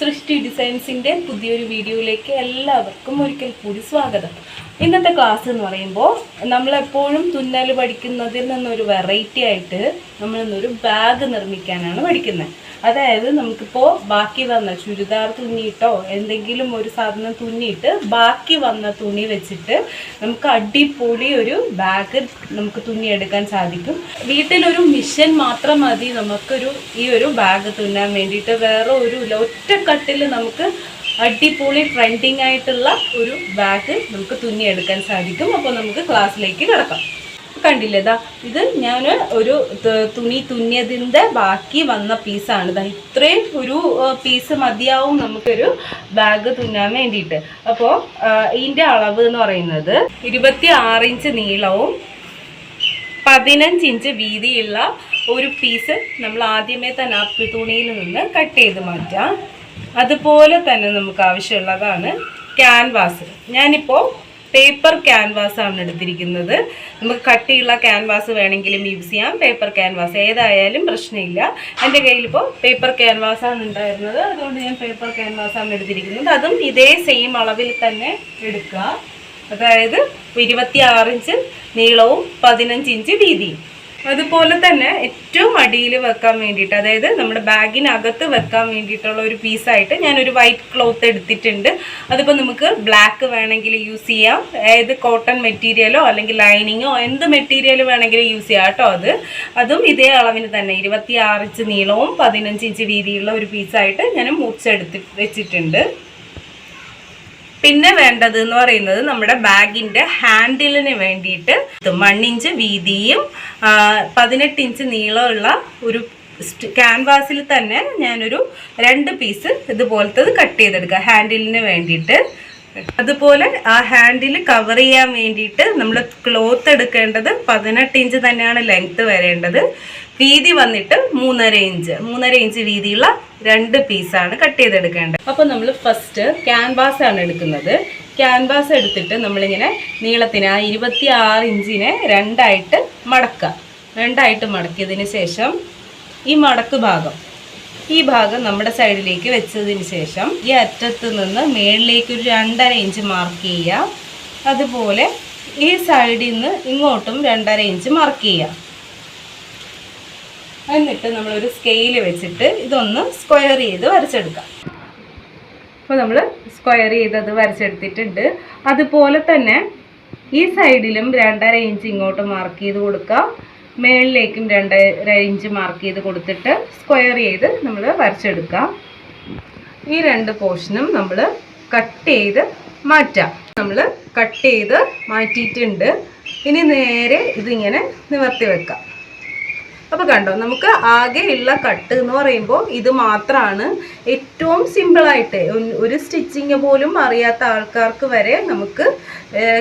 സൃഷ്ടി ഡിസൈൻസിന്റെ പുതിയൊരു വീഡിയോയിലേക്ക് എല്ലാവർക്കും ഒരിക്കൽ കൂടി സ്വാഗതം. ഇന്നത്തെ ക്ലാസ് എന്ന് പറയുമ്പോൾ നമ്മളെപ്പോഴും തുന്നൽ പഠിക്കുന്നതിൽ നിന്നൊരു വെറൈറ്റി ആയിട്ട് നമ്മളിന്നൊരു ബാഗ് നിർമ്മിക്കാനാണ് പഠിക്കുന്നത് അതായത് നമുക്കിപ്പോൾ ബാക്കി വന്ന ചുരിദാർ തുന്നിയിട്ടോ എന്തെങ്കിലും ഒരു സാധനം തുന്നിയിട്ട് ബാക്കി വന്ന തുണി വെച്ചിട്ട് നമുക്ക് അടിപൊളി ഒരു ബാഗ് നമുക്ക് തുന്നിയെടുക്കാൻ സാധിക്കും. വീട്ടിലൊരു മിഷൻ മാത്രം മതി നമുക്കൊരു ഈ ഒരു ബാഗ് തുന്നാൻ വേണ്ടിയിട്ട്. വേറെ ഒരു. ഒറ്റക്കട്ടിൽ നമുക്ക് അടിപൊളി ട്രെൻഡിങ് ആയിട്ടുള്ള ഒരു ബാഗ് നമുക്ക് തുന്നിയെടുക്കാൻ സാധിക്കും. അപ്പോൾ നമുക്ക് ക്ലാസ്സിലേക്ക് കിടക്കാം. കണ്ടില്ലേ? ഇതാ ഇത് ഞാൻ ഒരു തുണി തുന്നിയതിന്റെ ബാക്കി വന്ന പീസാണ്. ഇതാ ഇത്രയും ഒരു പീസ് മതിയാവും നമുക്കൊരു ബാഗ് തുന്നാൻ വേണ്ടിയിട്ട്. അപ്പോൾ ഇതിന്റെ അളവ് എന്ന് പറയുന്നത് ഇരുപത്തി ആറ് ഇഞ്ച് നീളവും പതിനഞ്ച് ഇഞ്ച് വീതിയുള്ള ഒരു പീസ് നമ്മൾ ആദ്യമേ തന്നെ ആ തുണിയിൽ നിന്ന് കട്ട് ചെയ്ത് മാറ്റാം. അതുപോലെ തന്നെ നമുക്ക് ആവശ്യമുള്ളതാണ് ക്യാൻവാസ്. ഞാനിപ്പോൾ പേപ്പർ ക്യാൻവാസ് ആണ് എടുത്തിരിക്കുന്നത്. നമുക്ക് കട്ടിയുള്ള ക്യാൻവാസ് വേണമെങ്കിലും യൂസ് ചെയ്യാം. പേപ്പർ ക്യാൻവാസ് ഏതായാലും പ്രശ്നമില്ല. എന്റെ കയ്യിലിപ്പോൾ പേപ്പർ ക്യാൻവാസ് ആണ് ഉണ്ടായിരുന്നത്. അതുകൊണ്ട് ഞാൻ പേപ്പർ ക്യാൻവാസ് ആണ് എടുത്തിരിക്കുന്നത്. അതും ഇതേ സെയിം അളവിൽ തന്നെ എടുക്കുക അതായത് ഇരുപത്തി ഇഞ്ച് നീളവും പതിനഞ്ച് ഇഞ്ച് വീതിയും. അതുപോലെ തന്നെ ഏറ്റവും അടിയിൽ വെക്കാൻ വേണ്ടിയിട്ട് അതായത് നമ്മുടെ ബാഗിനകത്ത് വെക്കാൻ വേണ്ടിയിട്ടുള്ള ഒരു പീസായിട്ട് ഞാനൊരു വൈറ്റ് ക്ലോത്ത് എടുത്തിട്ടുണ്ട്. അതിപ്പോൾ നമുക്ക് ബ്ലാക്ക് വേണമെങ്കിൽ യൂസ് ചെയ്യാം. ഏത് കോട്ടൺ മെറ്റീരിയലോ അല്ലെങ്കിൽ ലൈനിങ്ങോ എന്ത് മെറ്റീരിയൽ വേണമെങ്കിലും യൂസ് ചെയ്യാം കേട്ടോ അത്. അതും ഇതേ അളവിന് തന്നെ ഇരുപത്തി ആറ് ഇഞ്ച് നീളവും പതിനഞ്ച് ഇഞ്ച് വീതിയുള്ള ഒരു പീസായിട്ട് ഞാൻ മുറിച്ചെടുത്ത് വെച്ചിട്ടുണ്ട്. പിന്നെ വേണ്ടത് എന്ന് പറയുന്നത് നമ്മുടെ ബാഗിന്റെ ഹാൻഡിലിന് വേണ്ടിയിട്ട് മണ്ണിഞ്ച് വീതിയും പതിനെട്ട് ഇഞ്ച് നീളമുള്ള ഒരു ക്യാൻവാസിൽ തന്നെ ഞാനൊരു രണ്ട് പീസ് ഇതുപോലത്തത് കട്ട് ചെയ്തെടുക്കുക ഹാൻഡിലിന് വേണ്ടിയിട്ട്. അതുപോലെ ആ ഹാൻഡിൽ കവർ ചെയ്യാൻ വേണ്ടിയിട്ട് നമ്മൾ ക്ലോത്ത് എടുക്കേണ്ടത് പതിനെട്ട് ഇഞ്ച് തന്നെയാണ് ലെങ്ത് വരേണ്ടത്. വീതി വന്നിട്ട് മൂന്നര ഇഞ്ച് മൂന്നര ഇഞ്ച് വീതിയുള്ള രണ്ട് പീസാണ് കട്ട് ചെയ്തെടുക്കേണ്ടത്. അപ്പോൾ നമ്മൾ ഫസ്റ്റ് ക്യാൻവാസ് ആണ് എടുക്കുന്നത്. ക്യാൻവാസ് എടുത്തിട്ട് നമ്മളിങ്ങനെ നീളത്തിന് ആ ഇരുപത്തി ആറ് ഇഞ്ചിനെ രണ്ടായിട്ട് മടക്കുക. രണ്ടായിട്ട് മടക്കിയതിന് ശേഷം ഈ മടക്ക് ഭാഗം ഈ ഭാഗം നമ്മുടെ സൈഡിലേക്ക് വെച്ചതിന് ശേഷം ഈ അറ്റത്ത് നിന്ന് മേളിലേക്ക് ഒരു രണ്ടര ഇഞ്ച് മാർക്ക് ചെയ്യാം അതുപോലെ ഈ സൈഡിൽ നിന്ന് ഇങ്ങോട്ടും രണ്ടര ഇഞ്ച് മാർക്ക് ചെയ്യാം എന്നിട്ട് നമ്മളൊരു സ്കെയിൽ വെച്ചിട്ട് ഇതൊന്ന് സ്ക്വയർ ചെയ്ത് വരച്ചെടുക്കാം അപ്പോൾ നമ്മൾ സ്ക്വയർ ചെയ്തത് വരച്ചെടുത്തിട്ടുണ്ട്. അതുപോലെ തന്നെ ഈ സൈഡിലും രണ്ടര ഇഞ്ച് ഇങ്ങോട്ട് മാർക്ക് ചെയ്ത് കൊടുക്കുക. മേളിലേക്കും രണ്ട് ഇഞ്ച് മാർക്ക് ചെയ്ത് കൊടുത്തിട്ട് സ്ക്വയർ ചെയ്ത് നമ്മൾ വരച്ചെടുക്കാം. ഈ രണ്ട് പോർഷനും നമ്മൾ കട്ട് ചെയ്ത് മാറ്റാം. നമ്മൾ കട്ട് ചെയ്ത് മാറ്റിയിട്ടുണ്ട്. ഇനി നേരെ ഇതിങ്ങനെ നിവർത്തി വെക്കാം. അപ്പോൾ കണ്ടോ നമുക്ക് ആകെയുള്ള കട്ട് എന്ന് പറയുമ്പോൾ ഇത് മാത്രമാണ് ഏറ്റവും സിമ്പിളായിട്ട് ഒരു സ്റ്റിച്ചിങ് പോലും അറിയാത്ത ആൾക്കാർക്ക് വരെ നമുക്ക്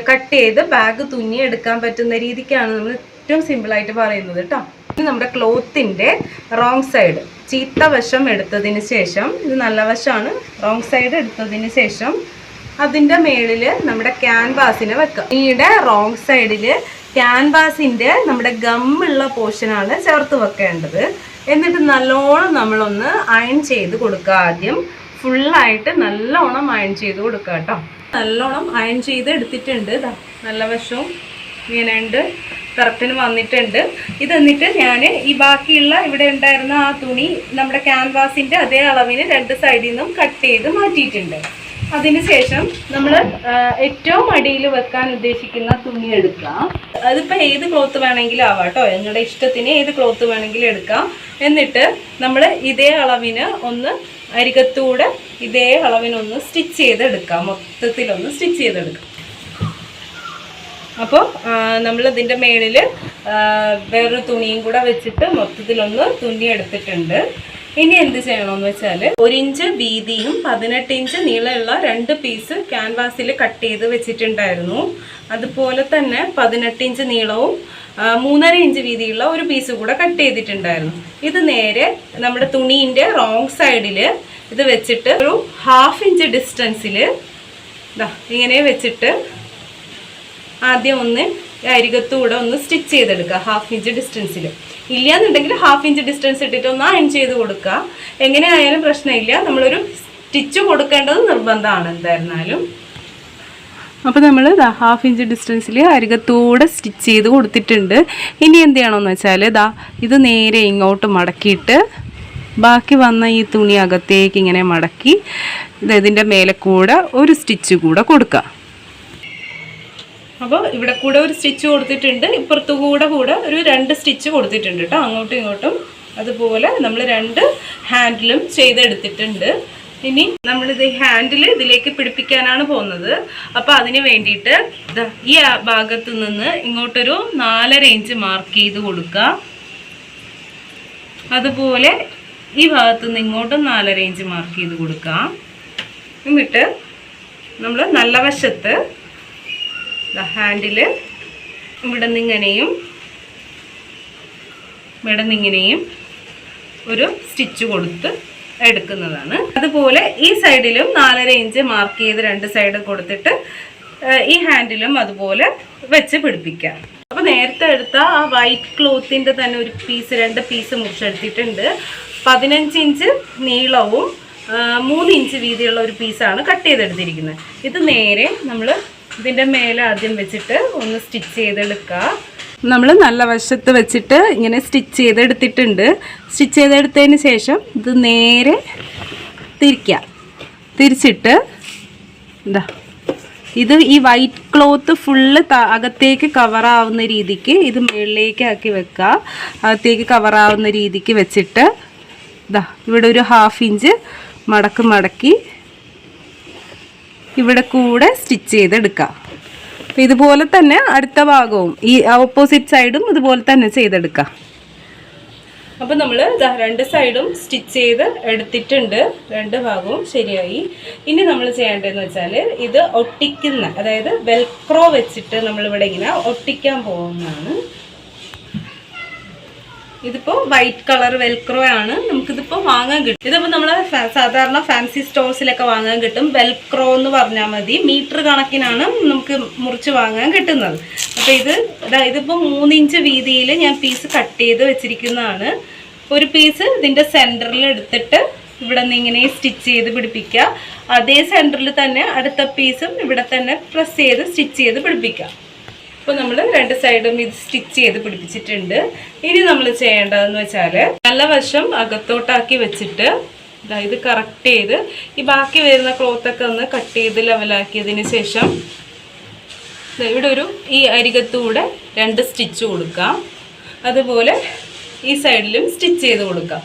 കട്ട് ചെയ്ത് ബാഗ് തുന്നി എടുക്കാൻ പറ്റുന്ന രീതിക്കാണ് നമ്മൾ ഏറ്റവും സിമ്പിളായിട്ട് പറയുന്നത് കേട്ടോ ഇത് നമ്മുടെ ക്ലോത്തിന്റെ റോങ് സൈഡ് ചീത്ത വശം എടുത്തതിന് ശേഷം ഇത് നല്ല വശമാണ് റോങ് സൈഡ് എടുത്തതിന് ശേഷം അതിന്റെ മേളിൽ നമ്മുടെ ക്യാൻവാസിനെ വെക്കുക ഈയുടെ റോങ് സൈഡിൽ ക്യാൻവാസിന്റെ നമ്മുടെ ഗമ്മുള്ള പോർഷനാണ് ചേർത്ത് വെക്കേണ്ടത്. എന്നിട്ട് നല്ലോണം നമ്മളൊന്ന് അയൺ ചെയ്ത് കൊടുക്കുക ആദ്യം. ഫുള്ളായിട്ട് നല്ലോണം അയൺ ചെയ്ത് കൊടുക്കുക കേട്ടോ നല്ലോണം അയൺ ചെയ്ത് എടുത്തിട്ടുണ്ട് നല്ല വശവും ഇങ്ങനെ ഉണ്ട് കറക്റ്റിന് വന്നിട്ടുണ്ട്. ഇത് എന്നിട്ട് ഞാൻ ഈ ബാക്കിയുള്ള ഇവിടെ ഉണ്ടായിരുന്ന ആ തുണി നമ്മുടെ ക്യാൻവാസിന്റെ അതേ അളവിന് രണ്ട് സൈഡിൽ നിന്നും കട്ട് ചെയ്ത് മാറ്റിയിട്ടുണ്ട്. അതിനുശേഷം നമ്മൾ ഏറ്റവും അടിയിൽ വെക്കാൻ ഉദ്ദേശിക്കുന്ന തുണി എടുക്കാം. അതിപ്പോൾ ഏത് ക്ലോത്ത് വേണമെങ്കിലും ആവാം കേട്ടോ നിങ്ങളുടെ ഇഷ്ടത്തിന് ഏത് ക്ലോത്ത് വേണമെങ്കിലും എടുക്കാം. എന്നിട്ട് നമ്മൾ ഇതേ അളവിന് ഒന്ന് അരികത്തൂടെ ഇതേ അളവിനൊന്ന് സ്റ്റിച്ച് ചെയ്തെടുക്കാം. മൊത്തത്തിലൊന്ന് സ്റ്റിച്ച് ചെയ്തെടുക്കാം. അപ്പോൾ നമ്മൾ ഇതിന്റെ മേളിൽ വേറൊരു തുണിയും കൂടെ വെച്ചിട്ട് മൊത്തത്തിലൊന്ന് തുന്നി എടുത്തിട്ടുണ്ട്. ഇനി എന്ത് ചെയ്യണമെന്ന് വെച്ചാൽ ഒരു ഇഞ്ച് വീതിയും പതിനെട്ട് ഇഞ്ച് നീളമുള്ള രണ്ട് പീസ് ക്യാൻവാസിൽ കട്ട് ചെയ്ത് വെച്ചിട്ടുണ്ടായിരുന്നു. അതുപോലെ തന്നെ പതിനെട്ട് ഇഞ്ച് നീളവും മൂന്നര ഇഞ്ച് വീതിയുള്ള ഒരു പീസ് കൂടെ കട്ട് ചെയ്തിട്ടുണ്ടായിരുന്നു. ഇത് നേരെ നമ്മുടെ തുണീന്റെ റോങ് സൈഡിൽ ഇത് വെച്ചിട്ട് ഒരു ഹാഫ് ഇഞ്ച് ഡിസ്റ്റൻസിൽ ഇങ്ങനെ വെച്ചിട്ട് ആദ്യം ഒന്ന് അരികത്തൂടെ ഒന്ന് സ്റ്റിച്ച് ചെയ്തെടുക്കുക. ഹാഫ് ഇഞ്ച് ഡിസ്റ്റൻസിൽ ഇല്ലയെന്നുണ്ടെങ്കിൽ ഹാഫ് ഇഞ്ച് ഡിസ്റ്റൻസ് ഇട്ടിട്ട് ഒന്ന് അയൺ ചെയ്ത് കൊടുക്കുക. എങ്ങനെ ആയാലും പ്രശ്നമില്ല. നമ്മളൊരു സ്റ്റിച്ച് കൊടുക്കേണ്ടത് നിർബന്ധമാണ് എന്തായിരുന്നാലും. അപ്പോൾ നമ്മൾ ഇതാ ഹാഫ് ഇഞ്ച് ഡിസ്റ്റൻസിൽ അരികത്തൂടെ സ്റ്റിച്ച് ചെയ്ത് കൊടുത്തിട്ടുണ്ട്. ഇനി എന്ത് ചെയ്യണമെന്ന് വെച്ചാൽ ദാ ഇത് നേരെ ഇങ്ങോട്ട് മടക്കിയിട്ട് ബാക്കി വന്ന ഈ തുണി അകത്തേക്ക് ഇങ്ങനെ മടക്കി ഇത് ഇതിന്റെ മേലെ കൂടെ ഒരു സ്റ്റിച്ച് കൂടെ കൊടുക്കുക. അപ്പോൾ ഇവിടെ കൂടെ ഒരു സ്റ്റിച്ച് കൊടുത്തിട്ടുണ്ട് ഇപ്പുറത്തു കൂടെ കൂടെ ഒരു രണ്ട് സ്റ്റിച്ച് കൊടുത്തിട്ടുണ്ട് കേട്ടോ അങ്ങോട്ടും ഇങ്ങോട്ടും അതുപോലെ നമ്മൾ രണ്ട് ഹാൻഡിലും ചെയ്തെടുത്തിട്ടുണ്ട്. ഇനി നമ്മളിത് ഹാൻഡിൽ ഇതിലേക്ക് പിടിപ്പിക്കാനാണ് പോകുന്നത്. അപ്പോൾ അതിന് വേണ്ടിയിട്ട് ഈ ഭാഗത്ത് നിന്ന് ഇങ്ങോട്ടൊരു നാലര ഇഞ്ച് മാർക്ക് ചെയ്ത് കൊടുക്കുക അതുപോലെ ഈ ഭാഗത്ത് നിന്ന് ഇങ്ങോട്ടും നാലര ഇഞ്ച് മാർക്ക് ചെയ്ത് കൊടുക്കാം. എന്നിട്ട് നമ്മൾ നല്ല വശത്ത് ഹാൻഡിൽ ഇവിടെ നിന്നിങ്ങനെയും ഇവിടെ നിന്നിങ്ങനെയും ഒരു സ്റ്റിച്ച് കൊടുത്ത് എടുക്കുന്നതാണ്. അതുപോലെ ഈ സൈഡിലും നാലര ഇഞ്ച് മാർക്ക് ചെയ്ത് രണ്ട് സൈഡ് കൊടുത്തിട്ട് ഈ ഹാൻഡിലും അതുപോലെ വെച്ച് പിടിപ്പിക്കാം. അപ്പോൾ നേരത്തെ എടുത്ത ആ വൈറ്റ് ക്ലോത്തിന്റെ തന്നെ ഒരു പീസ് രണ്ട് പീസ് മുറിച്ചെടുത്തിട്ടുണ്ട്. പതിനഞ്ച് ഇഞ്ച് നീളവും മൂന്ന് ഇഞ്ച് വീതിയുള്ള ഒരു പീസാണ് കട്ട് ചെയ്തെടുത്തിരിക്കുന്നത്. ഇത് നേരെ നമ്മൾ ഇതിന്റെ മേലെ ആദ്യം വെച്ചിട്ട് ഒന്ന് സ്റ്റിച്ച് ചെയ്തെടുക്കുക നമ്മൾ നല്ല വശത്ത് വെച്ചിട്ട് ഇങ്ങനെ സ്റ്റിച്ച് ചെയ്തെടുത്തിട്ടുണ്ട്. സ്റ്റിച്ച് ചെയ്തെടുത്തതിന് ശേഷം ഇത് നേരെ തിരിക്കുക തിരിച്ചിട്ട് എന്താ ഇത് ഈ വൈറ്റ് ക്ലോത്ത് ഫുള്ള് അകത്തേക്ക് കവറാവുന്ന രീതിക്ക് ഇത് മുകളിലേക്ക് ആക്കി വെക്കുക അകത്തേക്ക് കവറാവുന്ന രീതിക്ക് വെച്ചിട്ട് ഇതാ. ഇവിടെ ഒരു ഹാഫ് ഇഞ്ച് മടക്ക് മടക്കി ഇവിടെ കൂടെ സ്റ്റിച്ച് ചെയ്തെടുക്കാം. അപ്പം ഇതുപോലെ തന്നെ അടുത്ത ഭാഗവും ഈ ഓപ്പോസിറ്റ് സൈഡും ഇതുപോലെ തന്നെ ചെയ്തെടുക്കാം. അപ്പം നമ്മൾ രണ്ട് സൈഡും സ്റ്റിച്ച് ചെയ്ത് എടുത്തിട്ടുണ്ട്. രണ്ട് ഭാഗവും ശരിയായി. ഇനി നമ്മൾ ചെയ്യേണ്ടതെന്ന് വെച്ചാൽ ഇത് ഒട്ടിക്കുന്ന അതായത് വെൽക്രോ വെച്ചിട്ട് നമ്മളിവിടെ ഇങ്ങനെ ഒട്ടിക്കാൻ പോകുന്നതാണ്. ഇതിപ്പോൾ വൈറ്റ് കളർ വെൽക്രോ ആണ്. നമുക്കിതിപ്പോൾ വാങ്ങാൻ കിട്ടും. ഇതിപ്പോൾ നമ്മൾ സാധാരണ ഫാൻസി സ്റ്റോഴ്സിലൊക്കെ വാങ്ങാൻ കിട്ടും. വെൽക്രോ എന്ന് പറഞ്ഞാൽ മതി. മീറ്റർ കണക്കിനാണ് നമുക്ക് മുറിച്ച് വാങ്ങാൻ കിട്ടുന്നത്. അപ്പോൾ ഇത് ഇതാ ഇതിപ്പോൾ മൂന്നിഞ്ച് വീതിയിൽ ഞാൻ പീസ് കട്ട് ചെയ്ത് വെച്ചിരിക്കുന്നതാണ്. ഒരു പീസ് ഇതിന്റെ സെന്ററിൽ എടുത്തിട്ട് ഇവിടെ നിന്ന് ഇങ്ങനെ സ്റ്റിച്ച് ചെയ്ത് പിടിപ്പിക്കുക. അതേ സെന്ററിൽ തന്നെ അടുത്ത പീസും ഇവിടെ തന്നെ പ്രസ് ചെയ്ത് സ്റ്റിച്ച് ചെയ്ത് പിടിപ്പിക്കുക. അപ്പോൾ നമ്മൾ രണ്ട് സൈഡും ഇത് സ്റ്റിച്ച് ചെയ്ത് പിടിപ്പിച്ചിട്ടുണ്ട്. ഇനി നമ്മൾ ചെയ്യേണ്ടതെന്ന് വെച്ചാൽ നല്ല വശം അകത്തോട്ടാക്കി വെച്ചിട്ട് ഇത് കറക്റ്റ് ചെയ്ത് ഈ ബാക്കി വരുന്ന ക്ലോത്തൊക്കെ ഒന്ന് കട്ട് ചെയ്ത് ലെവലാക്കിയതിന് ശേഷം ഇവിടെ ഒരു ഈ അരികത്തൂടെ രണ്ട് സ്റ്റിച്ച് കൊടുക്കാം. അതുപോലെ ഈ സൈഡിലും സ്റ്റിച്ച് ചെയ്ത് കൊടുക്കാം.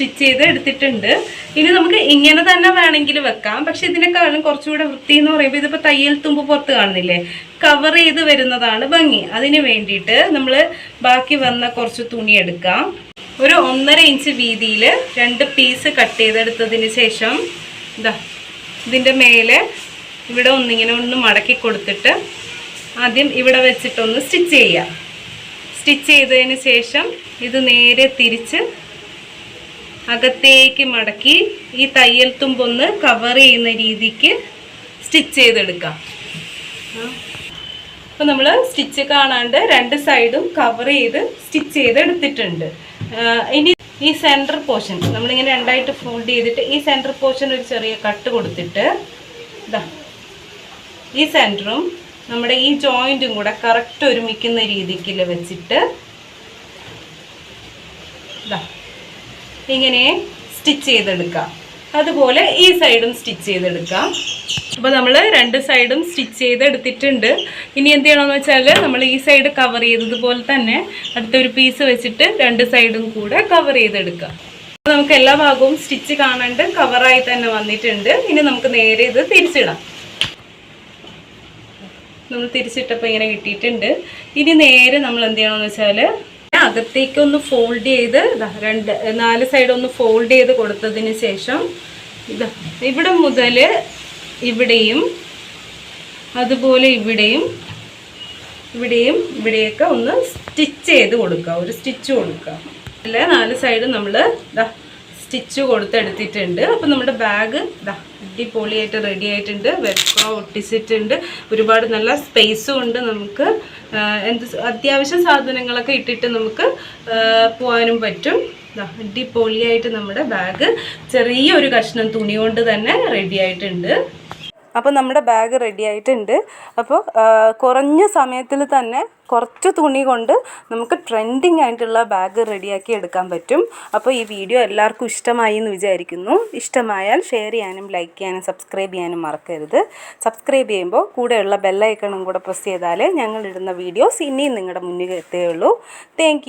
സ്റ്റിച്ച് ചെയ്ത് എടുത്തിട്ടുണ്ട്. ഇനി നമുക്ക് ഇങ്ങനെ തന്നെ വേണമെങ്കിൽ വെക്കാം. പക്ഷെ ഇതിനേക്കാളും കുറച്ചുകൂടെ വൃത്തി എന്ന് പറയുമ്പോൾ ഇതിപ്പോൾ തയ്യൽ തുമ്പ് പുറത്ത് കാണുന്നില്ലേ? കവർ ചെയ്ത് വരുന്നതാണ് ഭംഗി. അതിന് വേണ്ടിയിട്ട് നമ്മൾ ബാക്കി വന്ന കുറച്ച് തുണി എടുക്കാം. ഒരു ഒന്നര ഇഞ്ച് വീതിയിൽ രണ്ട് പീസ് കട്ട് ചെയ്തെടുത്തതിന് ശേഷം ഇതാ ഇതിന്റെ മേലെ ഇവിടെ ഒന്നിങ്ങനെ ഒന്ന് മടക്കി കൊടുത്തിട്ട് ആദ്യം ഇവിടെ വെച്ചിട്ടൊന്ന് സ്റ്റിച്ച് ചെയ്യാം. സ്റ്റിച്ച് ചെയ്തതിന് ശേഷം ഇത് നേരെ തിരിച്ച് അകത്തേക്ക് മടക്കി ഈ തയ്യൽ തുമ്പൊന്ന് കവർ ചെയ്യുന്ന രീതിക്ക് സ്റ്റിച്ച് ചെയ്തെടുക്കാം. അപ്പോൾ നമ്മൾ സ്റ്റിച്ച് കാണാണ്ട് രണ്ട് സൈഡും കവർ ചെയ്ത് സ്റ്റിച്ച് ചെയ്ത് എടുത്തിട്ടുണ്ട് ഇനി ഈ സെന്റർ പോർഷൻ നമ്മളിങ്ങനെ രണ്ടായിട്ട് ഫോൾഡ് ചെയ്തിട്ട് ഈ സെന്റർ പോർഷൻ ഒരു ചെറിയ കട്ട് കൊടുത്തിട്ട് ഇതാ ഈ സെന്ററും നമ്മുടെ ഈ ജോയിന്റും കൂടെ കറക്റ്റ് ഒരുമിക്കുന്ന രീതിക്ക് വെച്ചിട്ട് ഇതാ ഇങ്ങനെ സ്റ്റിച്ച് ചെയ്തെടുക്കാം. അതുപോലെ ഈ സൈഡും സ്റ്റിച്ച് ചെയ്തെടുക്കാം. അപ്പോൾ നമ്മൾ രണ്ട് സൈഡും സ്റ്റിച്ച് ചെയ്തെടുത്തിട്ടുണ്ട്. ഇനി എന്ത് ചെയ്യണമെന്ന് വെച്ചാൽ നമ്മൾ ഈ സൈഡ് കവർ ചെയ്തതുപോലെ തന്നെ അടുത്തൊരു പീസ് വെച്ചിട്ട് രണ്ട് സൈഡും കൂടെ കവർ ചെയ്തെടുക്കാം. അപ്പോൾ നമുക്ക് എല്ലാ ഭാഗവും സ്റ്റിച്ച് കാണാണ്ട് കവറായി തന്നെ വന്നിട്ടുണ്ട്. ഇനി നമുക്ക് നേരെ ഇത് തിരിച്ചിടാം. നമ്മൾ തിരിച്ചിട്ടപ്പോൾ ഇങ്ങനെ കിട്ടിയിട്ടുണ്ട്. ഇനി നേരെ നമ്മൾ എന്ത് ചെയ്യണമെന്ന് വെച്ചാൽ അകത്തേക്ക് ഒന്ന് ഫോൾഡ് ചെയ്ത് രണ്ട് നാല് സൈഡ് ഒന്ന് ഫോൾഡ് ചെയ്ത് കൊടുത്തതിന് ശേഷം ഇതാ ഇവിടെ മുതൽ ഇവിടെയും അതുപോലെ ഇവിടെയും ഇവിടെയും ഇവിടെയൊക്കെ ഒന്ന് സ്റ്റിച്ച് ചെയ്ത് കൊടുക്കുക. ഒരു സ്റ്റിച്ച് കൊടുക്കുക. അല്ലെ? നാല് സൈഡ് നമ്മൾ ഇതാ സ്റ്റിച്ച് കൊടുത്തെടുത്തിട്ടുണ്ട്. അപ്പോൾ നമ്മുടെ ബാഗ് ഇതാ അടിപൊളിയായിട്ട് റെഡി ആയിട്ടുണ്ട്. വെൽക്രോ ഒട്ടിച്ചിട്ടുണ്ട്. ഒരുപാട് നല്ല സ്പേസും ഉണ്ട് നമുക്ക്. എന്ത് അത്യാവശ്യ സാധനങ്ങളൊക്കെ ഇട്ടിട്ട് നമുക്ക് പോകാനും പറ്റും. അടിപൊളിയായിട്ട് നമ്മുടെ ബാഗ് ചെറിയൊരു കഷ്ണം തുണി കൊണ്ട് തന്നെ റെഡി ആയിട്ടുണ്ട്. അപ്പോൾ നമ്മുടെ ബാഗ് റെഡി ആയിട്ടുണ്ട്. അപ്പോൾ കുറഞ്ഞ സമയത്തിൽ തന്നെ കുറച്ച് തുണി കൊണ്ട് നമുക്ക് ട്രെൻഡിങ് ആയിട്ടുള്ള ബാഗ് റെഡിയാക്കി എടുക്കാൻ പറ്റും. അപ്പോൾ ഈ വീഡിയോ എല്ലാവർക്കും ഇഷ്ടമായി എന്ന് വിചാരിക്കുന്നു. ഇഷ്ടമായാൽ ഷെയർ ചെയ്യാനും ലൈക്ക് ചെയ്യാനും സബ്സ്ക്രൈബ് ചെയ്യാനും മറക്കരുത്. സബ്സ്ക്രൈബ് ചെയ്യുമ്പോൾ കൂടെയുള്ള ബെല്ലൈക്കണും കൂടെ പ്രസ് ചെയ്താലേ ഞങ്ങളിടുന്ന വീഡിയോസ് ഇനിയും നിങ്ങളുടെ മുന്നിൽ എത്തുകയുള്ളൂ. താങ്ക്